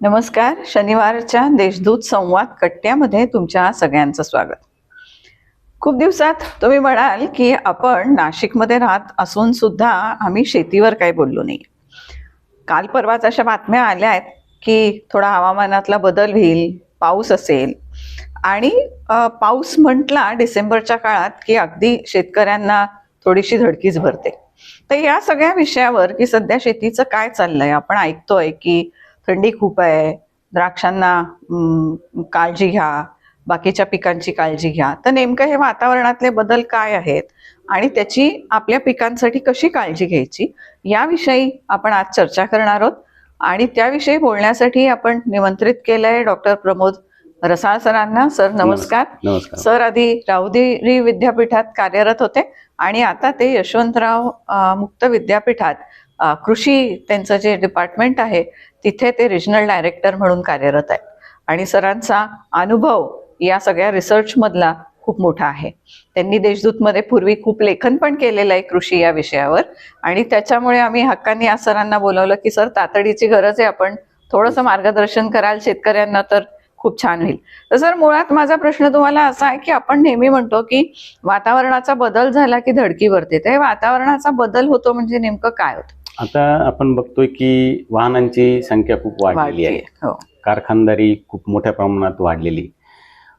नमस्कार. शनिवारच्या देशदूत संवाद कट्ट्यामध्ये तुमच्या सगळ्यांचं स्वागत. खूप दिवसात तुम्ही म्हणाल की आपण नाशिकमध्ये राहत असून सुद्धा आम्ही शेतीवर काही बोललो नाही. काल परवाच अशा बातम्या आल्या आहेत की थोडा हवामानातला बदल होईल पाऊस असेल. आणि पाऊस म्हटला डिसेंबरच्या काळात की अगदी शेतकऱ्यांना थोडीशी धडकीच भरते. तर या सगळ्या विषयावर की सध्या शेतीचं काय चाललंय? आपण ऐकतोय की थंडी खूप आहे. द्राक्षांना काळजी घ्या. बाकीच्या पिकांची काळजी घ्या. तर नेमकं हे वातावरणातले बदल काय आहेत आणि त्याची आपल्या पिकांसाठी कशी काळजी घ्यायची याविषयी आपण आज चर्चा करणार आहोत. आणि त्याविषयी बोलण्यासाठी आपण निमंत्रित केलंय डॉक्टर प्रमोद रसाळ सरांना. सर नमस्कार. नमस्कार. सर आधी राऊदेरी विद्यापीठात कार्यरत होते आणि आता ते यशवंतराव मुक्त विद्यापीठात कृषी त्यांचं जे डिपार्टमेंट आहे तिथे ते रिजनल डायरेक्टर म्हणून कार्यरत आहेत. आणि सरांचा अनुभव या सगळ्या रिसर्चमधला खूप मोठा आहे. त्यांनी देशदूतमध्ये पूर्वी खूप लेखन पण केलेलं आहे कृषी या विषयावर. आणि त्याच्यामुळे आम्ही हक्कांनी या सरांना बोलावलं की सर तातडीची गरज आहे आपण थोडंसं मार्गदर्शन कराल शेतकऱ्यांना तर खूप छान होईल. तर सर मुळात माझा प्रश्न तुम्हाला असा आहे की आपण नेहमी म्हणतो की वातावरणाचा बदल झाला की धडकी वरते. तर हे वातावरणाचा बदल होतो म्हणजे नेमकं काय होतं? आता आपण बघतोय की वाहनांची संख्या खूप वाढलेली आहे. हो कारखानदारी खूप मोठ्या प्रमाणात वाढलेली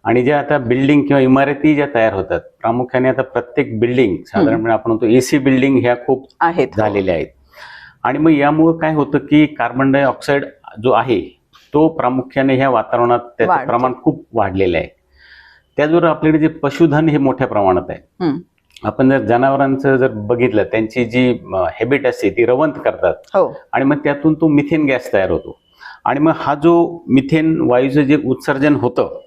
आणि ज्या आता बिल्डिंग किंवा इमारती ज्या तयार होतात प्रामुख्याने आता प्रत्येक बिल्डिंग साधारणपणे आपण म्हणतो एसी बिल्डिंग ह्या खूप आहेत हो. झालेल्या आहेत आणि मग यामुळं काय होतं की कार्बन डायऑक्साईड जो आहे तो प्रामुख्याने ह्या वातावरणात त्याचं वाढतो. प्रमाण खूप वाढलेलं आहे त्याचबरोबर आपल्याकडे जे पशुधन हे मोठ्या प्रमाणात आहे हम्म. आपण जर जनावरांचं जर बघितलं त्यांची जी हॅबिट असते ती रवंत करतात. हो. आणि मग त्यातून तो मिथेन गॅस तयार होतो. आणि मग हा जो मिथेन वायूचं जे उत्सर्जन होतं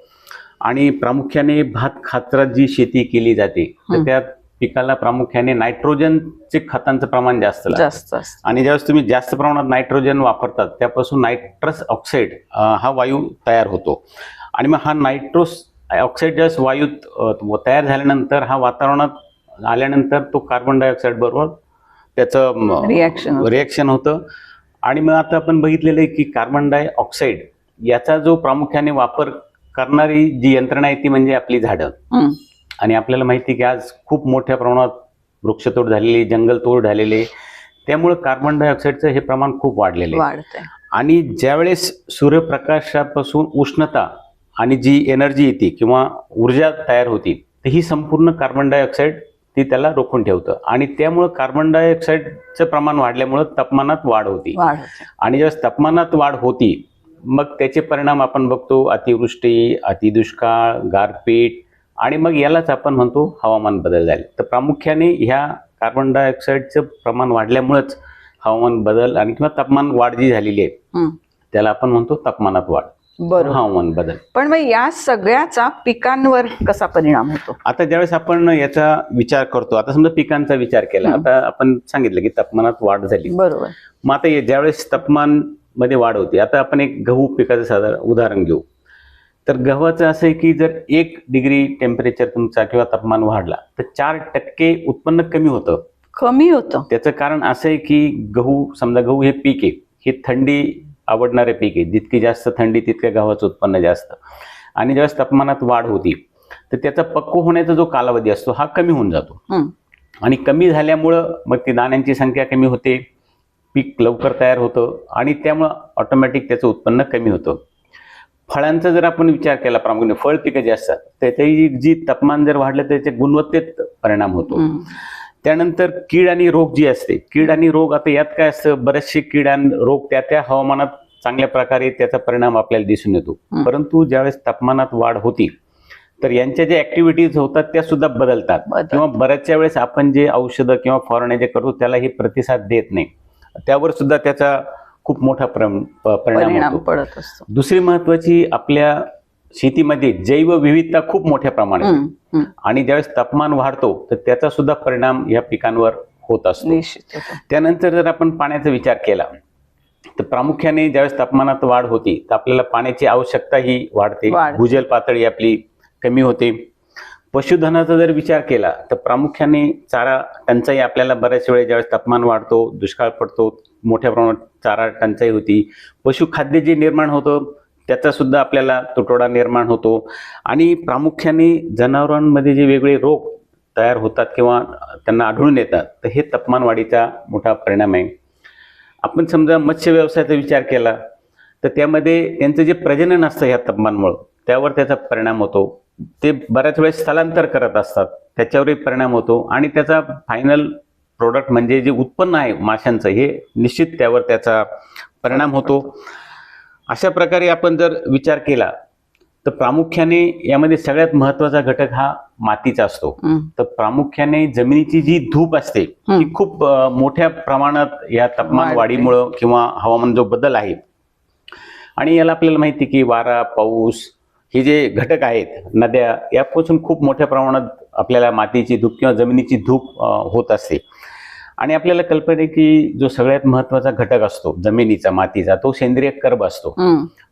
आणि प्रामुख्याने भात खाचरात जी शेती केली जाते. तर त्यात पिकाला प्रामुख्याने नायट्रोजनचे खतांचं प्रमाण जास्त लागतं. आणि ज्यावेळेस तुम्ही जास्त प्रमाणात नायट्रोजन वापरतात त्यापासून नायट्रस ऑक्साईड हा वायू तयार होतो. आणि मग हा नायट्रोस ऑक्साईड ज्यावेळेस वायूत अं, तयार झाल्यानंतर हा वातावरणात आल्यानंतर तो कार्बन डायऑक्साईड बरोबर त्याचं रिॲक्शन रिॲक्शन होतं. आणि मग आता आपण बघितलेलं आहे की कार्बन डायऑक्साईड याचा जो प्रामुख्याने वापर करणारी जी यंत्रणा आहे ती म्हणजे आपली झाडं. आणि आपल्याला माहिती की आज खूप मोठ्या प्रमाणात वृक्षतोड झालेली जंगलतोड झालेले त्यामुळे कार्बन डायऑक्साईडचं हे प्रमाण खूप वाढलेलं आहे. आणि ज्यावेळेस सूर्यप्रकाशापासून उष्णता आणि जी एनर्जी येते किंवा ऊर्जा तयार होती तर ही संपूर्ण कार्बन डायऑक्साईड ती त्याला रोखून ठेवतं. आणि त्यामुळं कार्बन डायऑक्साईडचं प्रमाण वाढल्यामुळं तापमानात वाढ होती. आणि ज्यावेळेस तापमानात वाढ होती मग त्याचे परिणाम आपण बघतो अतिवृष्टी अतिदुष्काळ गारपीट आणि मग यालाच आपण म्हणतो हवामान बदल झाले. तर प्रामुख्याने ह्या कार्बन डायऑक्साईडचं प्रमाण वाढल्यामुळंच हवामान बदल आणि किंवा तापमान वाढ जी झालेली आहे. त्याला आपण म्हणतो तापमानात वाढ. बरोबर. हवामान बदल. पण मग या सगळ्याचा पिकांवर कसा परिणाम होतो? आता ज्यावेळेस आपण याचा विचार करतो आता समजा पिकांचा विचार केला. आता आपण सांगितलं की तापमानात वाढ झाली. बरोबर. मग आता ज्यावेळेस तापमानमध्ये वाढ होते आता आपण एक गहू पिकाचं साधारण उदाहरण घेऊ. तर गव्हाचं असं आहे की जर एक डिग्री टेम्परेचर तुमचा किंवा तापमान वाढला तर चार टक्के उत्पन्न कमी होतं. कमी होतं. त्याचं कारण असं आहे की गहू समजा गहू हे पीक आहे हे थंडी आवडणारे पीक आहे. जितकी जास्त थंडी तितक्या गव्हाचं उत्पन्न जास्त. आणि ज्यावेळेस तापमानात वाढ होती तर त्याचा पक्व होण्याचा जो कालावधी असतो हा कमी होऊन जातो. आणि कमी झाल्यामुळं मग ती दाण्यांची संख्या कमी होते पीक लवकर तयार होतं आणि त्यामुळं ऑटोमॅटिक त्याचं उत्पन्न कमी होतं. फळांचा जर आपण विचार केला प्रामुख्याने फळ पिकं जे असतात त्याची जी तापमान जर वाढलं तर त्याच्या गुणवत्तेत परिणाम होतो. त्यानंतर कीड आणि रोग जी असते कीड आणि रोग आता यात काय असतं बरेचसे कीड आणि रोग त्या त्या हवामानात चांगल्या प्रकारे त्याचा परिणाम आपल्याला दिसून येतो. परंतु ज्यावेळेस तापमानात वाढ होती तर यांच्या ज्या ऍक्टिव्हिटीज होतात त्या सुद्धा बदलतात. किंवा बऱ्याचशा वेळेस आपण जे औषधं किंवा फवारण्या जे करतो त्याला हे प्रतिसाद देत नाही. त्यावर सुद्धा त्याचा खूप मोठा परिणाम पडत असतो. दुसरी महत्वाची आपल्या शेतीमध्ये जैवविविधता खूप मोठ्या प्रमाणात. आणि ज्यावेळेस तापमान वाढतो तर त्याचा सुद्धा परिणाम या पिकांवर होत असतो. त्यानंतर जर आपण पाण्याचा विचार केला तर प्रामुख्याने ज्यावेळेस तापमानात वाढ होती तर आपल्याला पाण्याची आवश्यकता ही वाढते वाढते. भूजल पातळी आपली कमी होते पशुधनाचा जर विचार केला तर प्रामुख्याने चारा टंचाई आपल्याला बऱ्याच वेळेस ज्यावेळेस तापमान वाढतो दुष्काळ पडतो मोठ्या प्रमाणात चारा टंचाई होती पशुखाद्य जे निर्माण होतं त्याचासुद्धा आपल्याला तुटवडा निर्माण होतो. आणि प्रामुख्याने जनावरांमध्ये जे वेगळे रोग तयार होतात किंवा त्यांना आढळून येतात तर हे तापमान वाढीचा मोठा परिणाम आहे. आपण समजा मत्स्य व्यवसायाचा विचार केला तर त्यामध्ये त्यांचं जे प्रजनन असतं ह्या तापमानमुळं त्यावर त्याचा परिणाम होतो. ते बऱ्याच वेळेस स्थलांतर करत असतात त्याच्यावरही परिणाम होतो. आणि त्याचा फायनल प्रोडक्ट म्हणजे जे उत्पन्न आहे माशांचं हे निश्चित त्यावर त्याचा परिणाम होतो. अशा प्रकारे आपण जर विचार केला तर प्रामुख्याने यामध्ये सगळ्यात महत्त्वाचा घटक हा मातीचा असतो. तर प्रामुख्याने जमिनीची जी धूप असते ती. खूप मोठ्या प्रमाणात या तापमान. वाढीमुळं किंवा हवामान जो बदल आहे आणि याला आपल्याला माहिती की वारा पाऊस हे जे घटक आहेत नद्या यापासून खूप मोठ्या प्रमाणात आपल्याला मातीची धूप किंवा जमिनीची धूप होत असते आणि आपल्याला कल्पना आहे की जो सगळ्यात महत्त्वाचा घटक असतो जमिनीचा मातीचा तो सेंद्रिय कर्ब असतो.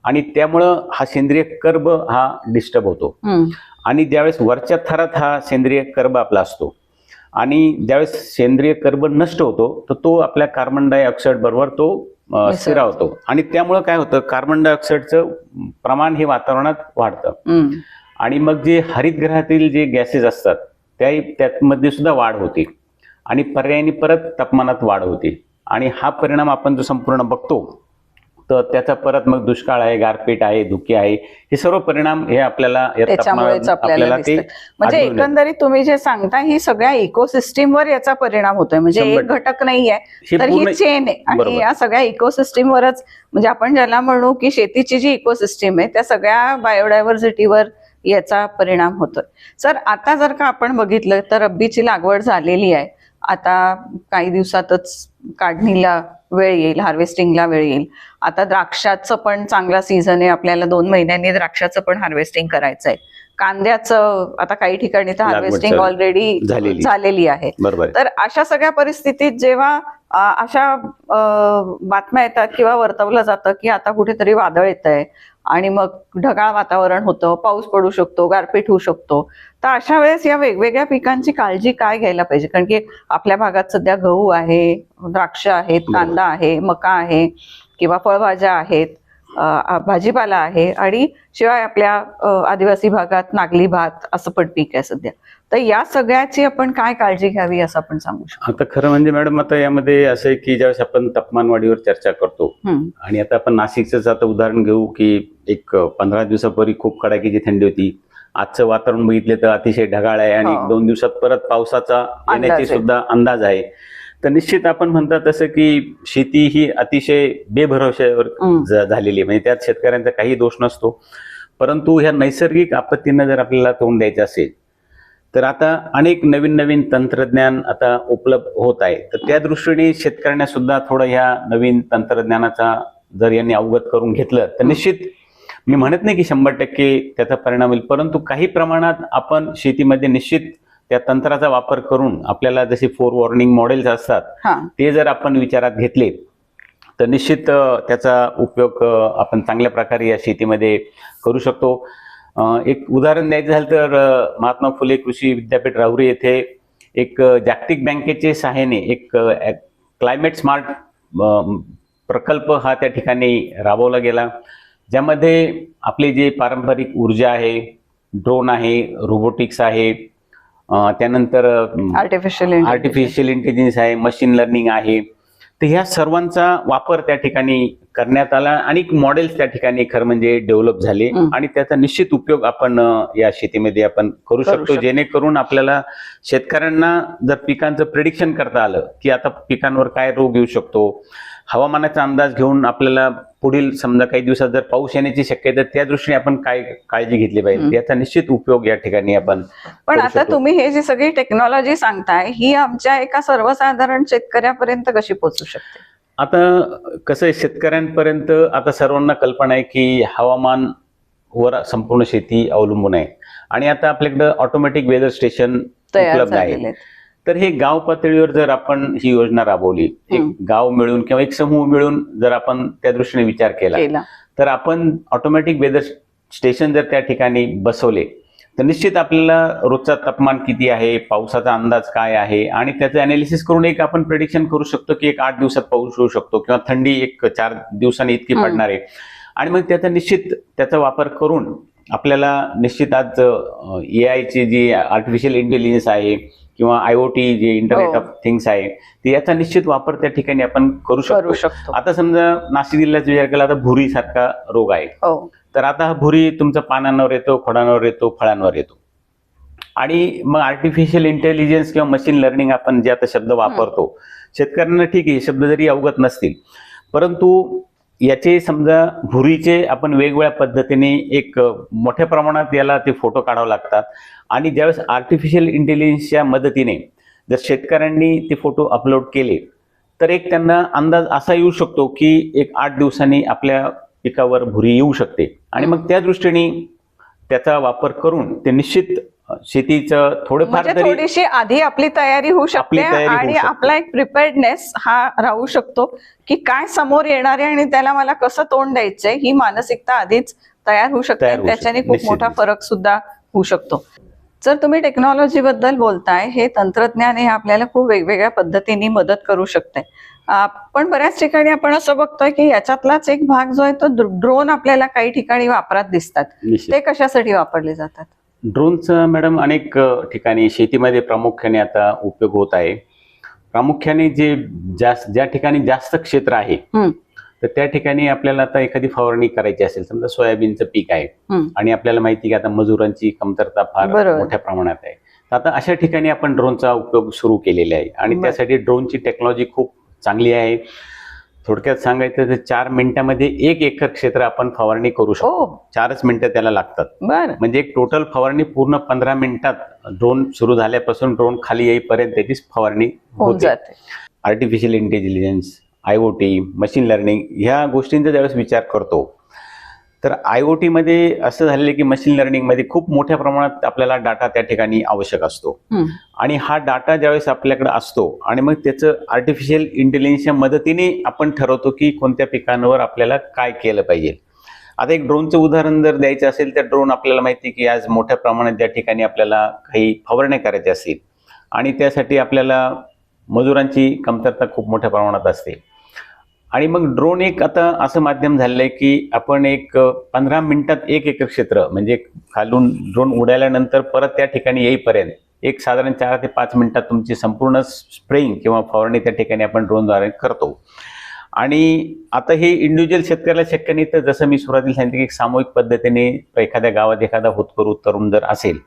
आणि त्यामुळं हा सेंद्रिय कर्ब हा डिस्टर्ब होतो. आणि ज्यावेळेस वरच्या थरात हा सेंद्रिय कर्ब आपला असतो आणि ज्यावेळेस सेंद्रिय कर्ब नष्ट होतो तर तो आपल्या कार्बन डायऑक्साईड बरोबर तो. स्थिरावतो आणि त्यामुळं काय होतं कार्बन डायऑक्साईडचं प्रमाण हे वातावरणात वाढतं. आणि मग जे हरितगृहातील जे गॅसेस असतात त्या त्यामध्ये सुद्धा वाढ होते आणि पर्यायाने परत तापमानात वाढ होते आणि हा परिणाम आपण जो संपूर्ण बघतो तर त्याचा परत मग दुष्काळ आहे गारपीट आहे धुके आहे हे सर्व परिणाम हे आपल्याला आपल्याला ते. म्हणजे. एकंदरीत तुम्ही जे सांगता ही सगळ्या इकोसिस्टीमवर याचा परिणाम होतोय म्हणजे एक घटक नाहीये हे तर ही चेन आहे आणि. या सगळ्या इकोसिस्टीमवरच म्हणजे आपण ज्याला म्हणू की शेतीची जी इकोसिस्टीम आहे त्या सगळ्या बायोडायव्हर्सिटीवर याचा परिणाम होतोय सर आता जर का आपण बघितलं तर रब्बीची लागवड झालेली आहे आता काही दिवसातच काढणीला वेळ येईल हार्वेस्टिंगला वेळ येईल आता द्राक्षाचं पण चांगला सीझन आहे आपल्याला दोन महिन्यांनी द्राक्षाचं पण हार्वेस्टिंग करायचं आहे कांद्याचं आता काही ठिकाणी तर हार्वेस्टिंग ऑलरेडी झालेली. आहे. तर अशा सगळ्या परिस्थितीत जेव्हा अशा बातम्या येतात किंवा वर्तवलं जातं की आता कुठेतरी वादळ येत आहे आणि मग ढगाळ वातावरण होतं पाऊस पडू शकतो गारपीट होऊ शकतो. तर अशा वेळेस या वेगवेगळ्या पिकांची काळजी काय घ्यायला पाहिजे? कारण की आपल्या भागात सध्या गहू आहे द्राक्ष आहेत. कांदा आहे मका आहे किंवा फळभाज्या आहेत. भाजीपाला आहे आणि शिवाय आपल्या आदिवासी भागात नागली भात असं पण पीक आहे सध्या. तर या सगळ्याची आपण काय काळजी घ्यावी असं आपण सांगू शकतो? आता खरं म्हणजे मॅडम आता यामध्ये असं आहे की ज्यावेळेस आपण तापमानवाढीवर चर्चा करतो आणि आता आपण नाशिकचंच आता उदाहरण घेऊ की एक पंधरा दिवसापूर्वी खूप कडाकीची थंडी होती. आजचं वातावरण बघितले तर अतिशय ढगाळ आहे आणि हो. दोन दिवसात परत पावसाचा येण्याची. सुद्धा अंदाज आहे. तर निश्चित आपण म्हणतात तसं की शेती ही अतिशय. ज- झालेली आहे. म्हणजे त्यात शेतकऱ्यांचा काही दोष नसतो. परंतु ह्या नैसर्गिक आपत्तींना जर आपल्याला तोंड द्यायचं असेल तर आता अनेक नवीन नवीन तंत्रज्ञान आता उपलब्ध होत आहे. तर त्या दृष्टीने शेतकऱ्यांना सुद्धा थोडं ह्या नवीन तंत्रज्ञानाचा जर यांनी अवगत करून घेतलं तर निश्चित मी म्हणत नाही की शंभर टक्के त्याचा परिणाम होईल. परंतु काही प्रमाणात आपण शेतीमध्ये निश्चित त्या तंत्राचा वापर करून आपल्याला जसे फोर वॉर्निंग मॉडेल्स असतात ते जर आपण विचारात घेतले तर निश्चित त्याचा उपयोग आपण चांगल्या प्रकारे या शेतीमध्ये करू शकतो. एक उदाहरण द्यायचं झालं तर महात्मा फुले कृषी विद्यापीठ राहुरी येथे एक जागतिक बँकेचे सहाय्याने एक क्लायमेट स्मार्ट प्रकल्प हा त्या ठिकाणी राबवला गेला ज्यामध्ये आपली जी पारंपरिक ऊर्जा आहे ड्रोन आहे रोबोटिक्स आहे त्यानंतर आर्टिफिशियल आर्टिफिशियल इंटेलिजन्स आहे मशीन लर्निंग आहे तर ह्या सर्वांचा वापर त्या ठिकाणी करण्यात आला आणि मॉडेल्स त्या ठिकाणी खरं म्हणजे डेव्हलप झाले. आणि त्याचा निश्चित उपयोग आपण या शेतीमध्ये आपण करू शकतो. जेणेकरून आपल्याला शेतकऱ्यांना जर पिकांचं प्रिडिक्शन करता आलं की आता पिकांवर काय रोग येऊ शकतो हवामानाचा अंदाज घेऊन आपल्याला पुढील समजा काही दिवसात जर पाऊस येण्याची शक्यता त्या दृष्टीने आपण काय काळजी घेतली. पाहिजे याचा निश्चित उपयोग या ठिकाणी आपण पण आता. तुम्ही हे जी सगळी टेक्नॉलॉजी सांगताय ही आमच्या एका सर्वसाधारण शेतकऱ्यापर्यंत कशी पोहोचू शकते आता कसं आहे शेतकऱ्यांपर्यंत आता सर्वांना कल्पना आहे की हवामान वर संपूर्ण शेती अवलंबून आहे आणि आता आपल्याकडं ऑटोमॅटिक वेदर स्टेशन उपलब्ध आहे. तर हे गाव पातळीवर जर आपण ही योजना राबवली एक. गाव मिळून किंवा एक समूह मिळून जर आपण त्या दृष्टीने विचार केला तर आपण ऑटोमॅटिक वेदर स्टेशन जर त्या ठिकाणी बसवले तर निश्चित आपल्याला रोजचा तापमान किती आहे पावसाचा अंदाज काय आहे आणि त्याचं अनालिसिस करून एक आपण प्रेडिक्शन करू शकतो की एक आठ दिवसात पाऊस होऊ शकतो किंवा थंडी एक चार दिवसांनी इतकी. पडणार आहे आणि मग त्याचा निश्चित त्याचा वापर करून आपल्याला निश्चित आज ए आयची जी आर्टिफिशियल इंटेलिजन्स आहे किंवा आय ओ टी जे इंटरनेट. ऑफ थिंग्स आहे ते याचा निश्चित वापर त्या ठिकाणी आपण करू शकतो. आता समजा नाशिक जिल्ह्याचा विचार केला तर भुरी सारखा रोग आहे. हो. तर आता हा भुरी तुमच्या पानांवर येतो खोडांवर येतो फळांवर येतो. आणि मग आर्टिफिशियल इंटेलिजन्स किंवा मशीन लर्निंग आपण जे आता शब्द वापरतो शेतकऱ्यांना ठीक आहे शब्द जरी अवगत नसतील परंतु याचे समजा भुरीचे आपण वेगवेगळ्या पद्धतीने एक मोठ्या प्रमाणात याला ते फोटो काढावे लागतात. आणि ज्यावेळेस आर्टिफिशियल इंटेलिजन्सच्या मदतीने जर शेतकऱ्यांनी ते फोटो अपलोड केले तर एक त्यांना अंदाज असा येऊ शकतो की एक आठ दिवसांनी आपल्या पिकावर भुरी येऊ शकते. आणि मग त्या दृष्टीने त्याचा वापर करून ते निश्चित शेतीचं थोडंफार म्हणजे थोडीशी आधी आपली तयारी होऊ शकते आणि. आपला एक प्रिपेअर्डनेस हा राहू शकतो की काय समोर येणार आहे आणि त्याला मला कसं तोंड द्यायचंय ही मानसिकता आधीच तयार होऊ शकते त्याच्याने. खूप मोठा. फरक सुद्धा होऊ शकतो जर तुम्ही टेक्नॉलॉजी बद्दल बोलताय हे तंत्रज्ञान हे आपल्याला खूप वेगवेगळ्या पद्धतीने मदत करू शकते पण बऱ्याच ठिकाणी आपण असं बघतोय की याच्यातलाच एक भाग जो आहे तो ड्रोन आपल्याला काही ठिकाणी वापरात दिसतात ते कशासाठी वापरले जातात ड्रोनचा मॅडम अनेक ठिकाणी शेतीमध्ये प्रामुख्याने आता उपयोग होत आहे प्रामुख्याने जे जास्त ज्या ठिकाणी जास्त क्षेत्र आहे. तर त्या ठिकाणी आपल्याला आता एखादी फवारणी करायची असेल समजा सोयाबीनचं पीक आहे. आणि आपल्याला माहिती की आता मजुरांची कमतरता फार. मोठ्या प्रमाणात आहे तर आता अशा ठिकाणी आपण ड्रोनचा उपयोग सुरू केलेला आहे आणि. त्यासाठी ड्रोनची टेक्नॉलॉजी खूप चांगली आहे थोडक्यात सांगायचं तर चार मिनिटामध्ये एक एकर क्षेत्र आपण फवारणी करू शकतो. हो. चारच मिनिटं त्याला लागतात. म्हणजे एक टोटल फवारणी पूर्ण पंधरा मिनिटात ड्रोन सुरू झाल्यापासून ड्रोन खाली येईपर्यंत त्याची फवारणी होऊन होते. जाते. Artificial intelligence I O T machine learning ह्या गोष्टींचा ज्यावेळेस विचार करतो तर आय ओ टीमध्ये असं झालेलं की मशीन लर्निंगमध्ये खूप मोठ्या प्रमाणात आपल्याला डाटा त्या ठिकाणी आवश्यक असतो. आणि हा डाटा ज्यावेळेस आपल्याकडे असतो आणि मग त्याचं आर्टिफिशियल इंटेलिजन्सच्या मदतीने आपण ठरवतो की कोणत्या पिकांवर आपल्याला काय केलं पाहिजे. आता एक ड्रोनचं उदाहरण जर द्यायचं असेल तर ड्रोन आपल्याला माहिती आहे की आज मोठ्या प्रमाणात ज्या ठिकाणी आपल्याला काही फवारण्या करायच्या असतील आणि त्यासाठी आपल्याला मजुरांची कमतरता खूप मोठ्या प्रमाणात असते. आणि मग ड्रोन एक आता असं माध्यम झालेलं आहे की आपण एक पंधरा मिनिटात एक एकर क्षेत्र म्हणजे खालून ड्रोन उडाल्यानंतर परत त्या ठिकाणी येईपर्यंत एक साधारण चार ते पाच मिनिटात तुमची संपूर्ण स्प्रेइंग किंवा फवारणी त्या ठिकाणी आपण ड्रोनद्वारे करतो. आणि आता हे इंडिव्हिज्युअल शेतकऱ्याला शक्य नाही तर जसं मी सुरुवातीला सांगितलं की एक सामूहिक पद्धतीने एखाद्या गावात एखादा होतकरू तरुण जर असेल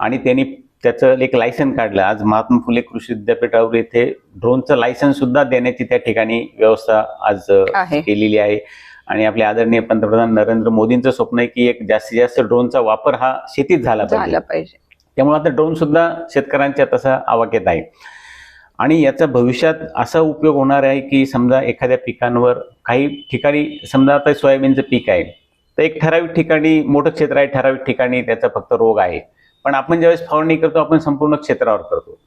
आणि त्यांनी त्याचं एक लायसन काढलं. आज महात्मा फुले कृषी विद्यापीठावर येथे ड्रोनचं लायसन्स सुद्धा देण्याची त्या ठिकाणी व्यवस्था आज केलेली आहे. आणि आपले आदरणीय पंतप्रधान नरेंद्र मोदींचं स्वप्न आहे की एक जास्तीत जास्त ड्रोनचा वापर हा शेतीत झाला पाहिजे. झालं पाहिजे. त्यामुळे आता ड्रोन सुद्धा शेतकऱ्यांच्या तसा आवाक्यात आहे. आणि याचा भविष्यात असा उपयोग होणार आहे की समजा एखाद्या पिकांवर काही ठिकाणी समजा आता सोयाबीनचं पीक आहे तर एक ठराविक ठिकाणी मोठं क्षेत्र आहे ठराविक ठिकाणी त्याचा फक्त रोग आहे. पण आपण ज्यावेळेस फवारणी करतो आपण संपूर्ण क्षेत्रावर करतो.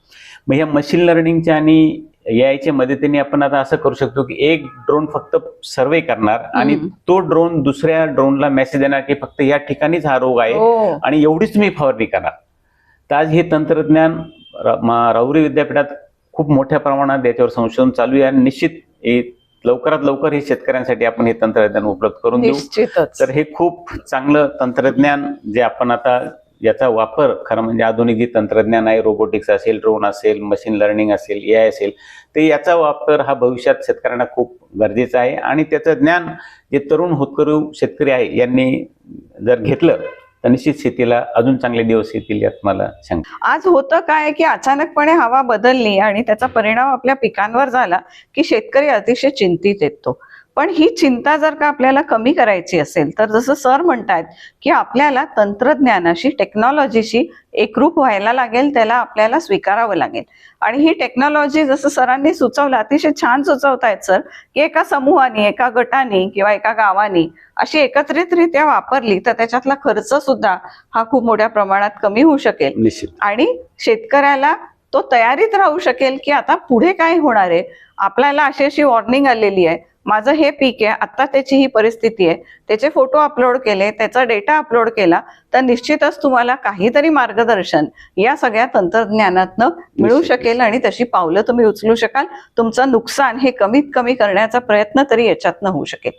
मग ह्या मशीन लर्निंगच्या आणि यायच्या मदतीने आपण आता असं करू शकतो की एक ड्रोन फक्त सर्वे करणार आणि. तो ड्रोन दुसऱ्या ड्रोनला मेसेज देणार की फक्त या ठिकाणीच हा रोग आहे हो. आणि एवढीच तुम्ही फवारणी करा तर आज हे तंत्रज्ञान राहुरी विद्यापीठात खूप मोठ्या प्रमाणात याच्यावर संशोधन चालू आहे आणि निश्चित लवकरात लवकर हे शेतकऱ्यांसाठी आपण हे तंत्रज्ञान उपलब्ध करून देऊ. तर हे खूप चांगलं तंत्रज्ञान जे आपण आता याचा वापर खरं म्हणजे आधुनिक जे तंत्रज्ञान आहे रोबोटिक्स असेल ड्रोन असेल मशीन लर्निंग असेल ए आय असेल ते याचा वापर हा भविष्यात शेतकऱ्यांना खूप गरजेचा आहे. आणि त्याचं ज्ञान जे तरुण होतकरू शेतकरी आहे यांनी जर घेतलं तर निश्चित शेतीला अजून चांगले दिवस येतील यात मला शंका. आज होतं काय की अचानकपणे हवा बदलली आणि त्याचा परिणाम आपल्या पिकांवर झाला की शेतकरी अतिशय चिंतित येतो. पण ही चिंता जर का आपल्याला कमी करायची असेल तर जसं सर म्हणतायत की आपल्याला तंत्रज्ञानाशी टेक्नॉलॉजीशी एकरूप व्हायला लागेल त्याला आपल्याला स्वीकारावं लागेल. आणि ही टेक्नॉलॉजी जसं सरांनी सुचवलं अतिशय छान सुचवतायत सर की एका समूहाने एका गटाने किंवा एका गावाने अशी एकत्रितरित्या वापरली तर त्याच्यातला खर्च सुद्धा हा खूप मोठ्या प्रमाणात कमी होऊ शकेल. आणि शेतकऱ्याला तो तयारीत राहू शकेल की आता पुढे काय होणार आहे? आपल्याला अशी अशी वॉर्निंग आलेली आहे. माझं हे पीक आहे आता त्याची ही परिस्थिती आहे. त्याचे फोटो अपलोड केले त्याचा डेटा अपलोड केला तर निश्चितच तुम्हाला काहीतरी मार्गदर्शन या सगळ्या तंत्रज्ञानातनं मिळू. शकेल आणि तशी पावलं तुम्ही उचलू शकाल. तुमचं नुकसान हे कमीत कमी करण्याचा प्रयत्न तरी याच्यातनं होऊ शकेल.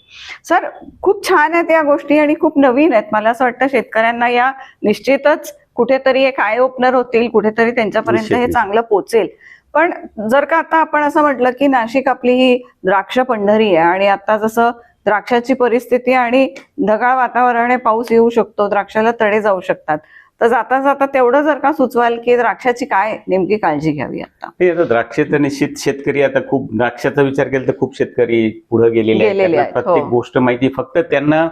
सर खूप छान आहेत या गोष्टी आणि खूप नवीन आहेत. मला असं वाटतं शेतकऱ्यांना या निश्चितच कुठेतरी एक आय ओपनर होतील कुठेतरी त्यांच्यापर्यंत हे. चांगलं पोचेल. पण जर का आता आपण असं म्हटलं की नाशिक आपली ही द्राक्ष पंढरी आहे आणि आता जसं द्राक्षाची परिस्थिती आणि ढगाळ वातावरण पाऊस येऊ शकतो द्राक्षाला तडे जाऊ शकतात तर जाता जाता तेवढं जर का सुचवाल की द्राक्षाची काय नेमकी काळजी घ्यावी आता? हे आता द्राक्ष तर निश्चित शेतकरी आता खूप द्राक्षाचा विचार केला तर खूप शेतकरी पुढे गेलेले आहेत. आहेत, प्रत्येक हो. गोष्ट माहिती फक्त त्यांना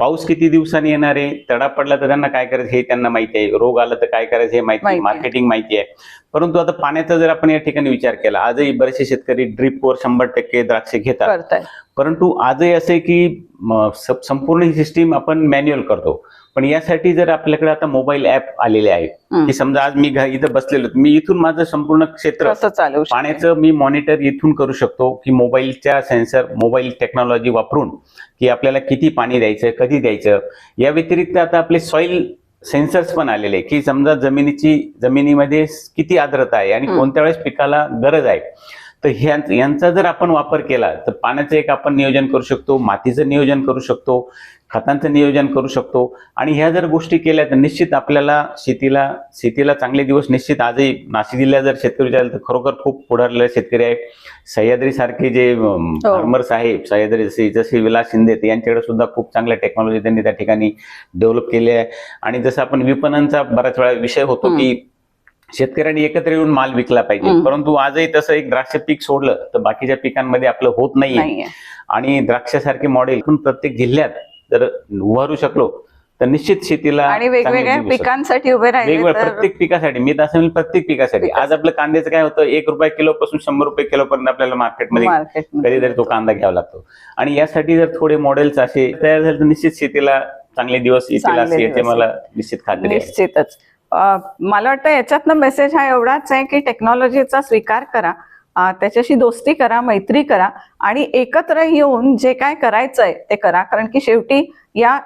पाऊस किती दिवसांनी येणार आहे तडा पडला तर त्यांना काय करायचं हे त्यांना माहिती आहे. रोग आला तर काय करायचं हे माहिती आहे. माहिती आहे. मार्केटिंग माहिती आहे. परंतु आता पाण्याचा जर आपण या ठिकाणी विचार केला आजही बरेचसे शेतकरी ड्रिपवर शंभर टक्के द्राक्ष घेतात परंतु आजही असे की संपूर्ण ही सिस्टीम आपण मॅन्युअल करतो पण यासाठी जर आपल्याकडे आता मोबाईल ऍप आलेले आहे. की समजा आज मी इथं बसलेलो मी इथून माझं संपूर्ण क्षेत्र? पाण्याचं मी मॉनिटर इथून करू शकतो की मोबाईलच्या सेन्सर मोबाईल टेक्नॉलॉजी वापरून की आपल्याला किती पाणी द्यायचं कधी द्यायचं या व्यतिरिक्त आता आपले सॉइल सेन्सर्स पण आलेले की समजा जमिनीची जमिनीमध्ये किती आर्द्रता आहे आणि. कोणत्या वेळेस पिकाला गरज आहे तर ह्या- यांचा जर आपण वापर केला तर पाण्याचं एक आपण नियोजन करू शकतो मातीचं नियोजन करू शकतो खतांचं नियोजन करू शकतो. आणि ह्या जर गोष्टी केल्या तर निश्चित आपल्याला शेतीला शेतीला चांगले दिवस निश्चित आजही नाशिक जिल्ह्यात जर शेतकरी विचारलं तर खरोखर खूप पुढारलेले शेतकरी आहे सह्याद्री सारखे जे फार्मर्स आहे सह्याद्री जसे जसे विलास शिंदे आहेत, यांच्याकडे सुद्धा खूप चांगल्या टेक्नॉलॉजी त्यांनी त्या ठिकाणी डेव्हलप केली आहे. आणि जसं आपण विपणनचा बऱ्याच वेळा विषय होतो. की शेतकऱ्यांनी एकत्र येऊन माल विकला पाहिजे. परंतु आजही तसं एक द्राक्ष पीक सोडलं तर बाकीच्या पिकांमध्ये आपलं होत नाहीये. आणि द्राक्षासारखे मॉडेल पण प्रत्येक जिल्ह्यात जर उभारू शकलो तर निश्चित शेतीला आणि वेगवेगळ्या. पिकांसाठी उभे राहिले प्रत्येक पिकासाठी मी तर असं प्रत्येक पिकासाठी. आज आपलं कांद्याचं काय होतं एक रुपये किलो पासून शंभर रुपये किलो पर्यंत आपल्याला मार्केटमध्ये कधीतरी तो कांदा घ्यावा लागतो. आणि यासाठी जर थोडे मॉडेल्स असे तयार झाले तर निश्चित शेतीला चांगले दिवस येतील असे मला निश्चित खात्री निश्चितच. मला वाटतं याच्यातनं मेसेज हा एवढाच आहे की टेक्नॉलॉजीचा स्वीकार करा. त्याच्याशी दोस्ती करा मैत्री करा आणि एकत्र येऊन जे काय करायचंय ते करा. कारण की शेवटी या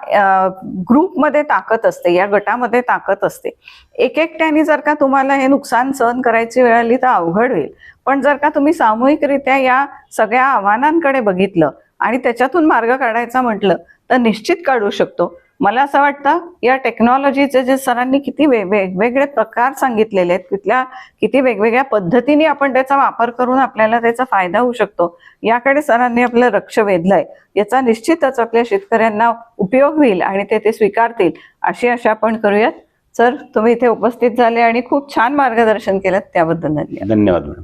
ग्रुपमध्ये ताकद असते या गटामध्ये ताकद असते. एक एकट्याने जर का तुम्हाला हे नुकसान सहन करायची वेळ आली तर अवघड होईल. पण जर का तुम्ही सामूहिकरित्या या सगळ्या आव्हानांकडे बघितलं आणि त्याच्यातून मार्ग काढायचा म्हटलं तर निश्चित काढू शकतो. मला असं वाटतं या टेक्नॉलॉजीचे जे सरांनी किती वेगवेगळे प्रकार सांगितलेले आहेत कुठल्या किती वेगवेगळ्या पद्धतीने आपण त्याचा वापर करून आपल्याला त्याचा फायदा होऊ शकतो याकडे सरांनी आपलं लक्ष वेधलंय. याचा निश्चितच आपल्या शेतकऱ्यांना उपयोग होईल आणि ते ते स्वीकारतील अशी आशा आपण करूयात. सर तुम्ही इथे उपस्थित झाले आणि खूप छान मार्गदर्शन केलं त्याबद्दल धन्यवाद. धन्यवाद मॅडम.